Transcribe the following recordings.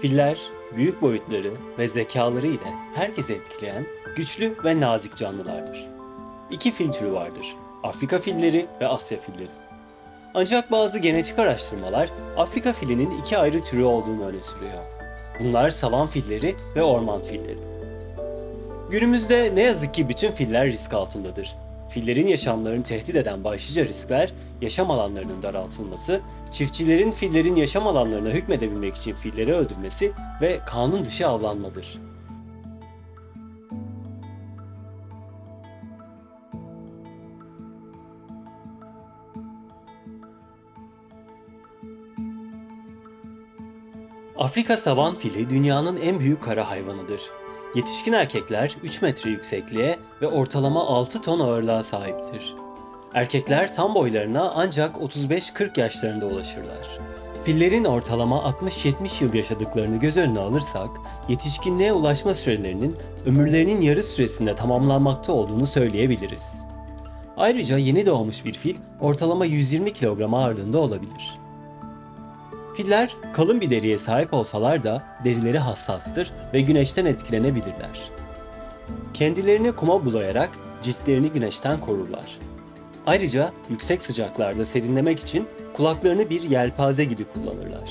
Filler, büyük boyutları ve zekaları ile herkesi etkileyen güçlü ve nazik canlılardır. İki fil türü vardır. Afrika filleri ve Asya filleri. Ancak bazı genetik araştırmalar Afrika filinin iki ayrı türü olduğunu öne sürüyor. Bunlar savan filleri ve orman filleri. Günümüzde ne yazık ki bütün filler risk altındadır. Fillerin yaşamlarını tehdit eden başlıca riskler, yaşam alanlarının daraltılması, çiftçilerin fillerin yaşam alanlarına hükmedebilmek için filleri öldürmesi ve kanun dışı avlanmadır. Afrika savan fili dünyanın en büyük kara hayvanıdır. Yetişkin erkekler 3 metre yüksekliğe ve ortalama 6 ton ağırlığa sahiptir. Erkekler tam boylarına ancak 35-40 yaşlarında ulaşırlar. Fillerin ortalama 60-70 yıl yaşadıklarını göz önüne alırsak, yetişkinliğe ulaşma sürelerinin ömürlerinin yarı süresinde tamamlanmakta olduğunu söyleyebiliriz. Ayrıca yeni doğmuş bir fil ortalama 120 kilogram ağırlığında olabilir. Filler kalın bir deriye sahip olsalar da derileri hassastır ve güneşten etkilenebilirler. Kendilerini kuma bulayarak ciltlerini güneşten korurlar. Ayrıca yüksek sıcaklarda serinlemek için kulaklarını bir yelpaze gibi kullanırlar.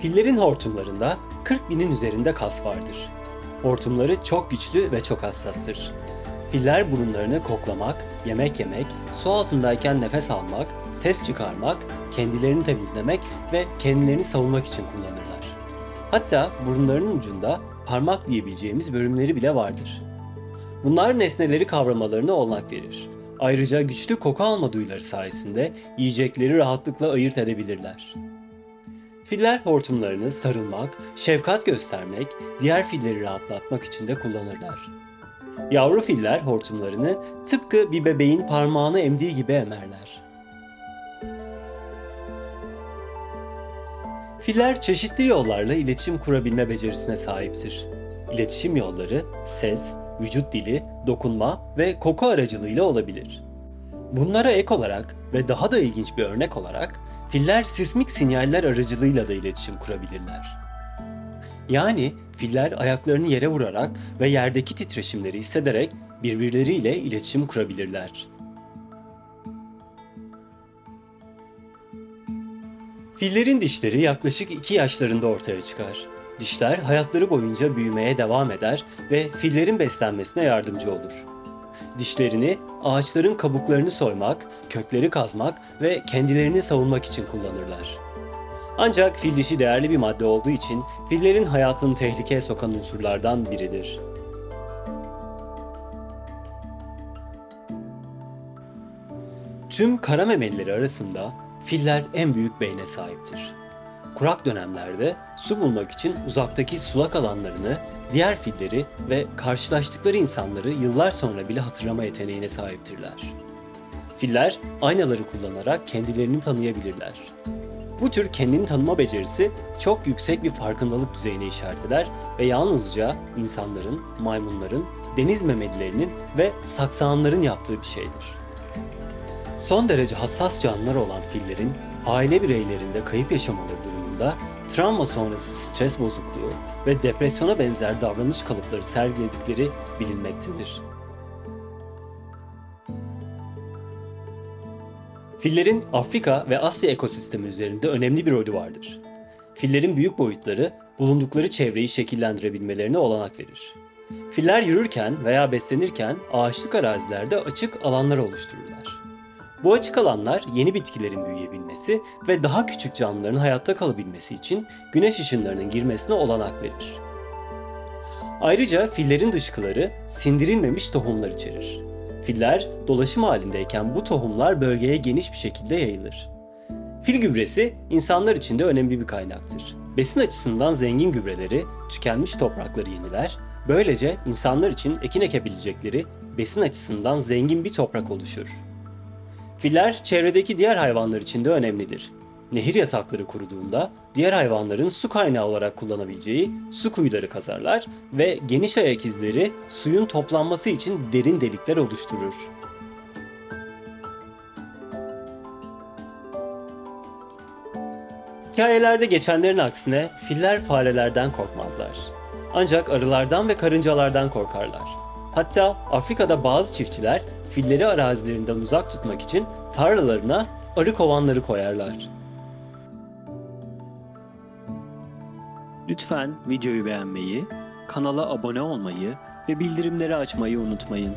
Fillerin hortumlarında 40 binin üzerinde kas vardır. Hortumları çok güçlü ve çok hassastır. Filler burunlarını koklamak, yemek yemek, su altındayken nefes almak, ses çıkarmak, kendilerini temizlemek ve kendilerini savunmak için kullanırlar. Hatta burunlarının ucunda parmak diyebileceğimiz bölümleri bile vardır. Bunlar nesneleri kavramalarına olanak verir. Ayrıca güçlü koku alma duyuları sayesinde yiyecekleri rahatlıkla ayırt edebilirler. Filler hortumlarını sarılmak, şefkat göstermek, diğer filleri rahatlatmak için de kullanırlar. Yavru filler hortumlarını tıpkı bir bebeğin parmağını emdiği gibi emerler. Filler çeşitli yollarla iletişim kurabilme becerisine sahiptir. İletişim yolları ses, vücut dili, dokunma ve koku aracılığıyla olabilir. Bunlara ek olarak ve daha da ilginç bir örnek olarak filler sismik sinyaller aracılığıyla da iletişim kurabilirler. Yani filler ayaklarını yere vurarak ve yerdeki titreşimleri hissederek birbirleriyle iletişim kurabilirler. Fillerin dişleri yaklaşık 2 yaşlarında ortaya çıkar. Dişler hayatları boyunca büyümeye devam eder ve fillerin beslenmesine yardımcı olur. Dişlerini ağaçların kabuklarını soymak, kökleri kazmak ve kendilerini savunmak için kullanırlar. Ancak fil dişi değerli bir madde olduğu için fillerin hayatını tehlikeye sokan unsurlardan biridir. Tüm kara memelileri arasında filler en büyük beyne sahiptir. Kurak dönemlerde su bulmak için uzaktaki sulak alanlarını, diğer filleri ve karşılaştıkları insanları yıllar sonra bile hatırlama yeteneğine sahiptirler. Filler aynaları kullanarak kendilerini tanıyabilirler. Bu tür kendini tanıma becerisi çok yüksek bir farkındalık düzeyine işaret eder ve yalnızca insanların, maymunların, deniz memelilerinin ve saksağanların yaptığı bir şeydir. Son derece hassas canlılar olan fillerin aile bireylerinde kayıp yaşamaları durumunda travma sonrası stres bozukluğu ve depresyona benzer davranış kalıpları sergiledikleri bilinmektedir. Fillerin Afrika ve Asya ekosistemi üzerinde önemli bir rolü vardır. Fillerin büyük boyutları bulundukları çevreyi şekillendirebilmelerine olanak verir. Filler yürürken veya beslenirken ağaçlık arazilerde açık alanlar oluştururlar. Bu açık alanlar yeni bitkilerin büyüyebilmesi ve daha küçük canlıların hayatta kalabilmesi için güneş ışınlarının girmesine olanak verir. Ayrıca fillerin dışkıları sindirilmemiş tohumlar içerir. Filler dolaşım halindeyken bu tohumlar bölgeye geniş bir şekilde yayılır. Fil gübresi insanlar için de önemli bir kaynaktır. Besin açısından zengin gübreleri tükenmiş toprakları yeniler, böylece insanlar için ekin ekebilecekleri besin açısından zengin bir toprak oluşur. Filler çevredeki diğer hayvanlar için de önemlidir nehir yatakları kuruduğunda diğer hayvanların su kaynağı olarak kullanabileceği su kuyuları kazarlar ve geniş ayak izleri suyun toplanması için derin delikler oluşturur. Hikayelerde geçenlerin aksine filler farelerden korkmazlar. Ancak arılardan ve karıncalardan korkarlar. Hatta Afrika'da bazı çiftçiler filleri arazilerinden uzak tutmak için tarlalarına arı kovanları koyarlar. Lütfen videoyu beğenmeyi, kanala abone olmayı ve bildirimleri açmayı unutmayın.